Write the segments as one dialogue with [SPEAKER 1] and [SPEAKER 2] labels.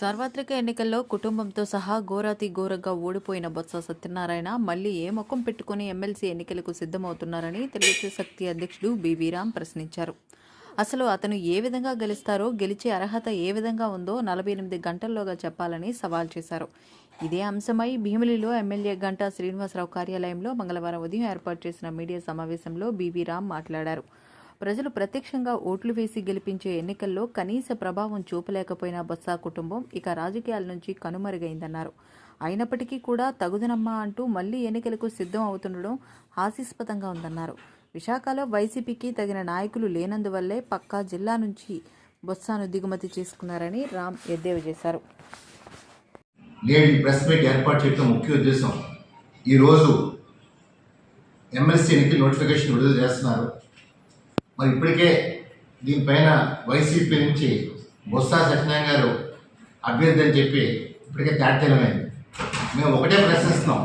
[SPEAKER 1] సార్వత్రిక ఎన్నికల్లో కుటుంబంతో సహా ఘోరాతి ఘోరంగా ఓడిపోయిన బొత్స సత్యనారాయణ మళ్ళీ ఏ ముఖం పెట్టుకుని ఎమ్మెల్సీ ఎన్నికలకు సిద్ధమవుతున్నారని తెలుగు శక్తి అధ్యక్షుడు బీవీరామ్ ప్రశ్నించారు. అసలు అతను ఏ విధంగా గెలుస్తారో గెలిచే అర్హత ఏ విధంగా ఉందో నలభై ఎనిమిది గంటల్లోగా చెప్పాలని సవాల్ చేశారు. ఇదే అంశమై భీమిలిలో ఎమ్మెల్యే గంటా శ్రీనివాసరావు కార్యాలయంలో మంగళవారం ఉదయం ఏర్పాటు చేసిన మీడియా సమావేశంలో బీవీరామ్ మాట్లాడారు. ప్రజలు ప్రత్యక్షంగా ఓట్లు వేసి గెలిపించే ఎన్నికల్లో కనీస ప్రభావం చూపలేకపోయిన బొత్స కుటుంబం ఇక రాజకీయాల నుంచి కనుమరుగైందన్నారు. అయినప్పటికీ కూడా తగుదనమ్మా అంటూ మళ్ళీ ఎన్నికలకు సిద్ధం అవుతుండడం హాస్యాస్పదంగా ఉందన్నారు. విశాఖలో వైసీపీకి తగిన నాయకులు లేనందువల్లే పక్కా జిల్లా నుంచి బొత్సాను దిగుమతి చేసుకున్నారని రామ్ ఎద్దేవా చేశారు.
[SPEAKER 2] నేడు ఈ ప్రెస్ మీట్ ఏర్పాటు చేయడం ముఖ్య ఉద్దేశం. ఈరోజు ఎమ్మెల్సీ ఎన్నికల నోటిఫికేషన్ విడుదల చేస్తున్నారు. మరి ఇప్పటికే దీనిపైన వైసీపీ నుంచి బొత్స సత్యనారాయణ గారు అభ్యర్థి అని చెప్పి ఇప్పటికే తేటతెలమైంది మేము ఒకటే ప్రశ్నిస్తున్నాం.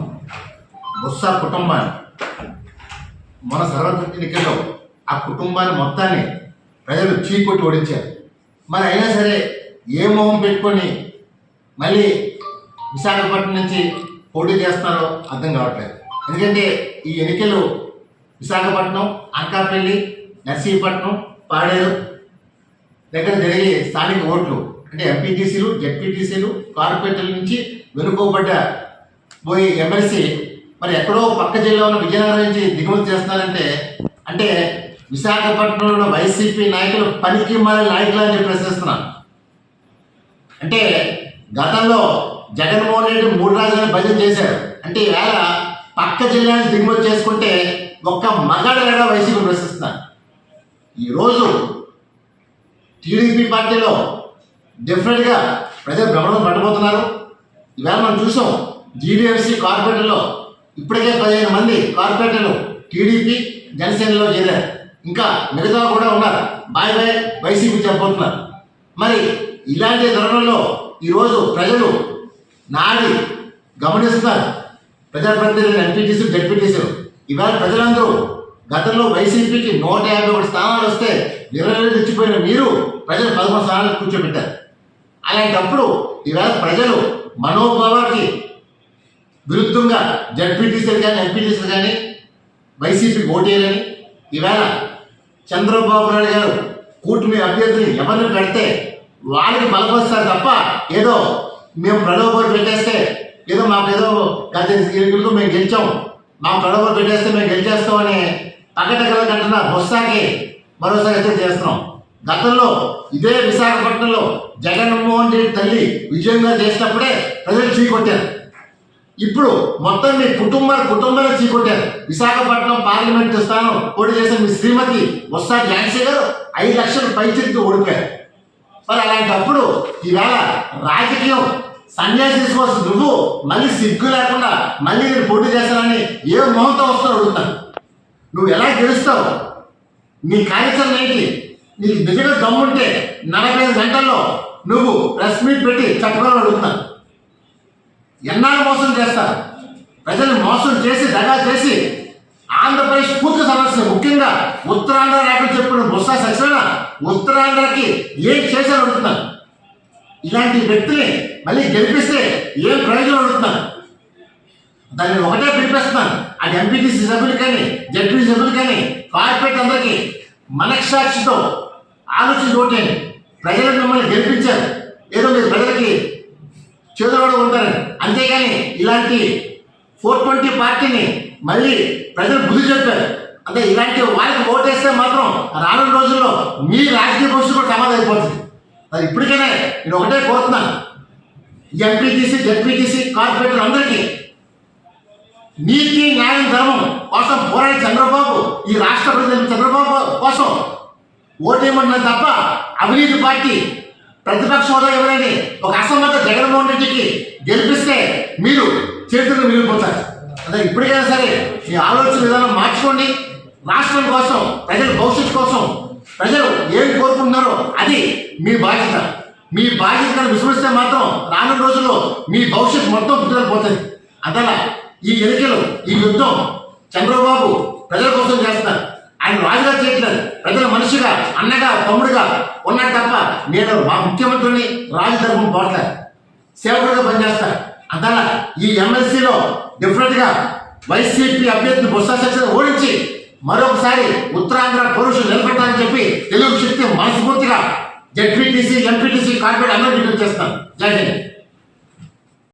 [SPEAKER 2] బొత్స కుటుంబాన్ని మన సర్వత్ర ఎన్నికల్లో ఆ కుటుంబాన్ని మొత్తాన్ని ప్రజలు చీకొట్టి ఓడించారు. మరి అయినా సరే ఏ మొహం పెట్టుకొని మళ్ళీ విశాఖపట్నం నుంచి పోటీ చేస్తున్నారో అర్థం కావట్లేదు. ఎందుకంటే ఈ ఎన్నికలు విశాఖపట్నం అనకాపల్లి నర్సీపట్నం పాడేరు దగ్గర జరిగే స్థానిక ఓట్లు. అంటే ఎంపీటీసీలు జెడ్పీటీసీలు కార్పొరేటర్ల నుంచి వెనుకోబడ్డ పోయి ఎమ్మెల్సీ మరి ఎక్కడో పక్క జిల్లా ఉన్న విజయనగరం నుంచి దిగుమతి చేస్తున్నారంటే అంటే విశాఖపట్నంలో ఉన్న వైసీపీ నాయకులు పనికి మాలిన నాయకులు అని ప్రశ్నిస్తున్నాను అంటే గతంలో జగన్మోహన్ రెడ్డి మూడు రాజధాని భజన చేశారు. అంటే ఈవేళ పక్క జిల్లాని దిగుమతి చేసుకుంటే ఒక్క మగాడు కూడా వైసీపీ ప్రశ్నిస్తున్నారు. ఈరోజు టీడీపీ పార్టీలో డెఫినెట్గా ప్రజలు భ్రమణం పట్టబోతున్నారు. ఈవేళ మనం చూసాం జీడీఎఫ్సీ కార్పొరేటర్లో ఇప్పటికే పదిహేను మంది కార్పొరేటర్లు టీడీపీ జనసేనలో చేరారు. ఇంకా మిగతా కూడా ఉన్నారు. బాయ్ బాయ్ వైసీపీ చెప్పబోతున్నారు. మరి ఇలాంటి ధోరణిలో ఈరోజు ప్రజలు నాడి గమనిస్తున్నారు. ప్రజాప్రతినిధులు ఎంపీటీసీ జడ్పీటీసీలు. ఇవాళ ప్రజలందరూ గతంలో వైసీపీకి నూట యాభై ఒకటి స్థానాలు వస్తే ఇరవై తెచ్చిపోయిన మీరు ప్రజలు పదమూడు స్థానాలు కూర్చోబెట్టారు. అలాంటప్పుడు ఈవేళ ప్రజలు మనోభావానికి విరుద్ధంగా జడ్పీటీసీలు కానీ ఎంపీటీసీలు కానీ వైసీపీకి ఓటేయాలని ఈవేళ చంద్రబాబు నాయుడు గారు కూటమి అభ్యర్థిని ఎవరిని పెడితే వాళ్ళకి బలపరుస్తారు తప్ప ఏదో మేము ప్రలోభాలు పెట్టేస్తే ఏదో మాకు ఏదో గత మేము గెలిచాం. మా ప్రలోభాలు పెట్టేస్తే మేము గెలిచేస్తామని పక్కటకల కంటున్న బొత్సాకి మరోసారి హెచ్చరిక చేస్తున్నాం. గతంలో ఇదే విశాఖపట్నంలో జగన్మోహన్ రెడ్డి తల్లి విజయంగా చేసినప్పుడే ప్రజలు చీకొట్టారు ఇప్పుడు మొత్తం మీ కుటుంబ కుటుంబాన్ని చీకొట్టారు విశాఖపట్నం పార్లమెంట్ స్థానం పోటీ చేసిన మీ శ్రీమతి వస్తా ఝాన్సీ గారు ఐదు లక్షల పైచికి ఓడిపోయారు. మరి అలాంటప్పుడు ఈవేళ రాజకీయం సన్యాసి తీసుకోవాల్సి నువ్వు మళ్ళీ సిగ్గు లేకుండా మళ్ళీ నేను పోటీ చేస్తానని ఏ మొహంతో వస్తావు అడుగుతాను నువ్వు ఎలా గెలుస్తావు. నీ కార్యాచరణ ఏంటి నీకు నిజంగా దమ్ముంటే నలభై ఐదు గంటల్లో నువ్వు ప్రెస్ మీట్ పెట్టి చట్టంలో అడుగుతున్నాను ఎన్నాళ్ళు మోసం చేస్తారు? ప్రజలు మోసం చేసి దగా చేసి ఆంధ్రప్రదేశ్ పూర్తి సమస్య. ముఖ్యంగా ఉత్తరాంధ్ర నాయకులు చెప్పిన బొత్స సక్సేనా ఉత్తరాంధ్రకి ఏం చేశారు అడుగుతున్నాను ఇలాంటి వ్యక్తిని మళ్ళీ గెలిపిస్తే ఏం ప్రయోజనం అడుగుతున్నాను దాన్ని ఒకటే పిలిపిస్తున్నాను. అది ఎంపీటీసీ సభ్యులు కానీ జడ్పీ సభ్యులు కానీ కార్పొరేట్ అందరికీ మనక్షాక్షితో ఆలోచించి ఓటేయండి ప్రజలు మిమ్మల్ని గెలిపించారు. ఏదో మీరు ప్రజలకి చేదోడు ఉంటారని అంతేగాని ఇలాంటి ఫోర్ ట్వంటీ పార్టీని మళ్ళీ ప్రజలు బుద్ధి చెప్పారు. అంటే ఇలాంటి వారికి ఓటేస్తే మాత్రం రానున్న రోజుల్లో మీ రాజకీయ భవిష్యత్తు కూడా సమాధి అయిపోతుంది. అది ఇప్పటికైనా నేను ఒకటే కోరుతున్నాను. ఎంపీటీసీ జడ్పీటీసీ కార్పొరేటర్ అందరికీ నీతి న్యాయం ధర్మం కోసం పోరాడి చంద్రబాబు ఈ రాష్ట్ర ప్రజలు చంద్రబాబు కోసం ఓటేయమన్నది తప్ప అవినీతి పార్టీ ప్రతిపక్ష హోదా ఎవరైనా ఒక అసమ్మత జగన్మోహన్ రెడ్డికి గెలిపిస్తే మీరు చేతులు మిగిలిపోతారు. అదే ఇప్పటికైనా సరే మీ ఆలోచన విధానం మార్చుకోండి. రాష్ట్రం కోసం ప్రజల భవిష్యత్తు కోసం ప్రజలు ఏం కోరుకుంటున్నారో అది మీ బాధ్యత. మీ బాధ్యతను విస్మరిస్తే మాత్రం రానున్న రోజుల్లో మీ భవిష్యత్తు మొత్తం పుట్టుదల పోతుంది ఈ ఎన్నికలు ఈ యుద్ధం చంద్రబాబు ప్రజల కోసం చేస్తారు ఆయన రాజుగా చేయట్లేదు ప్రజల మనిషిగా అన్నగా తమ్ముడుగా ఉన్నాడు తప్ప నేను మా ముఖ్యమంత్రిని రాజు తరపున పోట్లేదు. సేవకుడిగా పనిచేస్తారు. అందువల్ల ఈ ఎమ్మెల్సీలో డిఫరెంట్గా వైసీపీ అభ్యర్థి బొత్స సత్యనారాయణ ఓడించి మరొకసారి ఉత్తరాంధ్ర పురుషులు నిలబెట్టాలని చెప్పి తెలుగు శక్తి మనస్ఫూర్తిగా జడ్పీటీసీ ఎంపీటీసీ కార్పొరేట్ అందరూ విజ్ఞప్తి చేస్తాను జై హింద్.